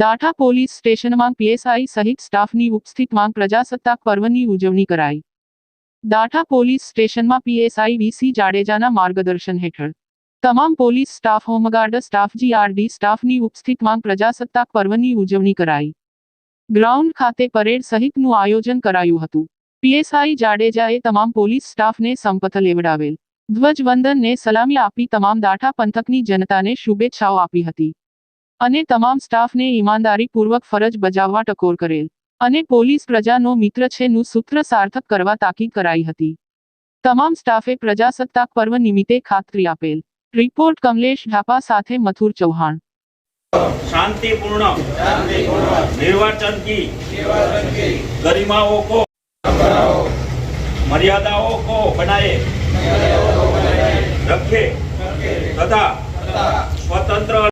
Datha police સ્ટેશનમાં PSI સહિત સ્ટાફની ઉપસ્થિતમાં પ્રજાસત્તાક પર્વની ઉજવણી કરાઈ. દાઠા પોલીસ સ્ટેશનમાં પીએસઆઈ વીસી જાડેજાના માર્ગદર્શન હેઠળ. તમામ police staff, home guard, staff GRD સ્ટાફની ઉપસ્થિતમાં પ્રજાસત્તાક પર્વની ઉજવણી કરાઈ. ગ્રાઉન્ડ ખાતે પરેડ સહિતનું આયોજન કરાયું હતું. પીએસઆઈ જાડેજાએ તમામ પોલીસ સ્ટાફને સંપથ લેવડાવેલ. ધ્વજવંદનને સલામી આપી તમામ દાઠા પંથકની જનતાને શુભેચ્છાઓ આપી હતી. અને તમામ સ્ટાફને ઈમાનદારીપૂર્વક ફરજ બજાવવા ટકોર કરેલ અને પોલીસ પ્રજાનો મિત્ર છે નું સૂત્ર સાર્થક કરવા તાકીદ કરાઈ હતી તમામ સ્ટાફે પ્રજાસત્તાક પર્વ નિમિત્તે ખાતરી આપેલ રિપોર્ટ કમલેશ ઢાપા સાથે મથુર ચૌહાણ शांतिपूर्ण निर्वाचन की गरिमाओं को मर्यादाओं को बनाए रखे तथा स्वतंत्र